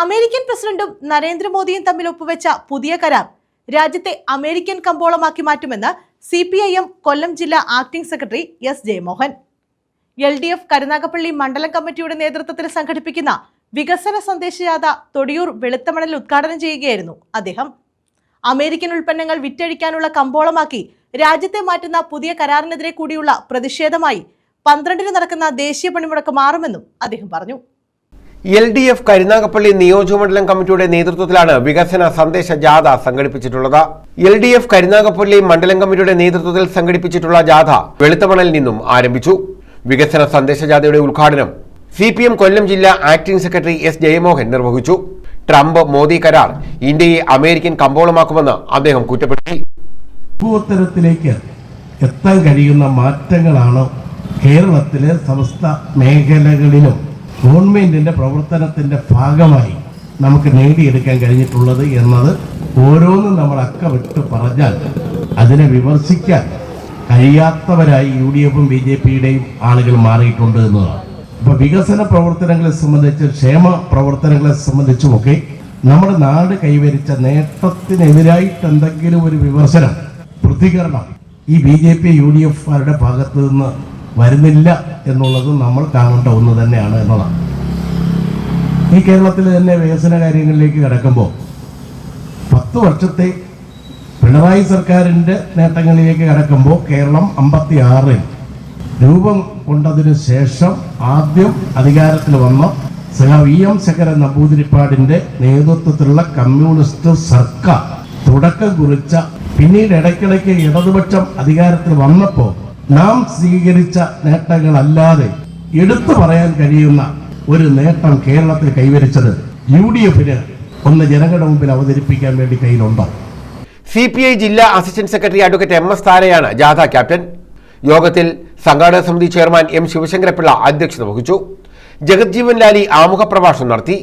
American പ്രസിഡന്റും നരേന്ദ്രമോദിയും തമ്മിൽ ഒപ്പുവെച്ച പുതിയ കരാർ രാജ്യത്തെ അമേരിക്കൻ കമ്പോളമാക്കി മാറ്റുമെന്ന് C P I M Kollam ജില്ലാ acting secretary S Jayamohan. L D F Karunagappally മണ്ഡലം കമ്മിറ്റിയുടെ നേതൃത്വത്തിൽ സംഘടിപ്പിക്കുന്ന വികസന സന്ദേശജാഥ തൊടിയൂർ വെളുത്തമണലിൽ ഉദ്ഘാടനം ചെയ്യുകയായിരുന്നു അദ്ദേഹം. അമേരിക്കൻ ഉൽപ്പന്നങ്ങൾ വിറ്റഴിക്കാനുള്ള കമ്പോളമാക്കി രാജ്യത്തെ മാറ്റുന്ന പുതിയ കരാറിനെതിരെ കൂടിയുള്ള പ്രതിഷേധമായി പന്ത്രണ്ടിന് നടക്കുന്ന ദേശീയ പണിമുടക്ക് മാറുമെന്നും അദ്ദേഹം പറഞ്ഞു. എൽ ഡി എഫ് കരുനാഗപ്പള്ളി നിയോജകമണ്ഡലം കമ്മിറ്റിയുടെ നേതൃത്വത്തിലാണ് വികസന സന്ദേശ ജാഥ സംഘടിപ്പിച്ചിട്ടുള്ളത്. എൽ ഡി എഫ് കരുനാഗപ്പള്ളി മണ്ഡലം കമ്മിറ്റിയുടെ നേതൃത്വത്തിൽ സംഘടിപ്പിച്ചിട്ടുള്ള ജാഥ വെളുത്തമണലിൽ നിന്നും ആരംഭിച്ചു. വികസന സന്ദേശ ജാഥയുടെ ഉദ്ഘാടനം സി പി എം കൊല്ലം ജില്ലാ ആക്ടിംഗ് സെക്രട്ടറി എസ് ജയമോഹൻ നിർവഹിച്ചു. ട്രംപ് മോദി കരാർ ഇന്ത്യയെ അമേരിക്കൻ കമ്പോളമാക്കുമെന്ന് അദ്ദേഹം കുറ്റപ്പെടുത്തി. എത്താൻ കഴിയുന്ന മാറ്റങ്ങളാണ് കേരളത്തിലെ സമസ്ത മേഖലകളിലും ഗവൺമെന്റിന്റെ പ്രവർത്തനത്തിന്റെ ഭാഗമായി നമുക്ക് നേടിയെടുക്കാൻ കഴിഞ്ഞിട്ടുള്ളത് എന്നത് ഓരോന്നും നമ്മൾ അക്ക വിട്ട് പറഞ്ഞാൽ അതിനെ വിമർശിക്കാൻ കഴിയാത്തവരായി യു ഡി എഫും ബി ജെ പിയുടെയും ആളുകൾ മാറിയിട്ടുണ്ട് എന്നതാണ്. ഇപ്പോൾ വികസന പ്രവർത്തനങ്ങളെ സംബന്ധിച്ച് ക്ഷേമ പ്രവർത്തനങ്ങളെ സംബന്ധിച്ചുമൊക്കെ നമ്മുടെ നാട് കൈവരിച്ച നേട്ടത്തിനെതിരായിട്ട് എന്തെങ്കിലും ഒരു വിമർശനം പ്രതികരണം ഈ B J P U D എഫുകാരുടെ ഭാഗത്ത് നിന്ന് വരുന്നില്ല എന്നുള്ളത് നമ്മൾ കാണേണ്ട ഒന്ന് തന്നെയാണ് എന്നതാണ്. ഈ കേരളത്തിൽ തന്നെ വികസന കാര്യങ്ങളിലേക്ക് കിടക്കുമ്പോൾ പത്ത് വർഷത്തെ പിണറായി സർക്കാരിന്റെ നേട്ടങ്ങളിലേക്ക് കടക്കുമ്പോൾ കേരളം അമ്പത്തി ആറിൽ രൂപം കൊണ്ടതിനു ശേഷം ആദ്യം അധികാരത്തിൽ വന്ന സഹ വി എം ശങ്കരൻ നമ്പൂതിരിപ്പാടിന്റെ നേതൃത്വത്തിലുള്ള കമ്മ്യൂണിസ്റ്റ് സർക്കാർ തുടക്കം കുറിച്ച പിന്നീട് ഇടയ്ക്കിടയ്ക്ക് ഇടതുപക്ഷം അധികാരത്തിൽ വന്നപ്പോൾ നാം സ്വീകരിച്ച നേട്ടങ്ങളല്ലാതെ എടുത്തു പറയാൻ കഴിയുന്ന ഒരു നേട്ടം കേരളത്തിൽ കൈവരിച്ചത് യു ഡി എഫിന് ഒന്ന് ജനങ്ങളുടെ മുമ്പിൽ അവതരിപ്പിക്കാൻ വേണ്ടി കയ്യിലുണ്ടോ. സി പി ഐ ജില്ലാ assistant secretary advocate M S താരയാണ് ജാഥ ക്യാപ്റ്റൻ. യോഗത്തിൽ സംഘാടക സമിതി ചെയർമാൻ എം ശിവശങ്കരപിള്ള അധ്യക്ഷത വഹിച്ചു. ജഗജ്ജീവൻ ലാലി ആമുഖ പ്രഭാഷണം നടത്തി.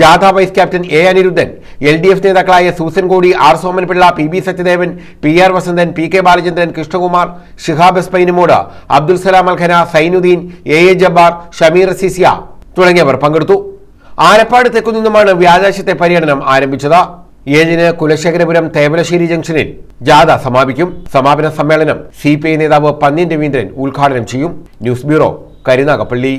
ജാഥ vice captain A Aniruddhan L D F നേതാക്കളായ Susan Kodi R Somanpillai P B Sathyadevan P R Vasanthan P K Balachandran Krishnakumar Shihab എസ്പൈനുമോട് Abdul Salam അൽഖന സൈനുദ്ദീൻ എ എ ജബ്ബാർ ഷമീർ സിസിയ തുടങ്ങിയവർ പങ്കെടുത്തു. ആലപ്പാട് തെക്കുനിന്നുമാണ് വ്യാഴാഴ്ചത്തെ പര്യടനം ആരംഭിച്ചത്. ഏഴിന് കുലശേഖരപുരം തേവലശ്ശേരി ജംഗ്ഷനിൽ ജാഥ സമാപിക്കും. സമാപന സമ്മേളനം സി നേതാവ് പന്ന്യൻ രവീന്ദ്രൻ ഉദ്ഘാടനം ചെയ്യും. News bureau Karunagappally.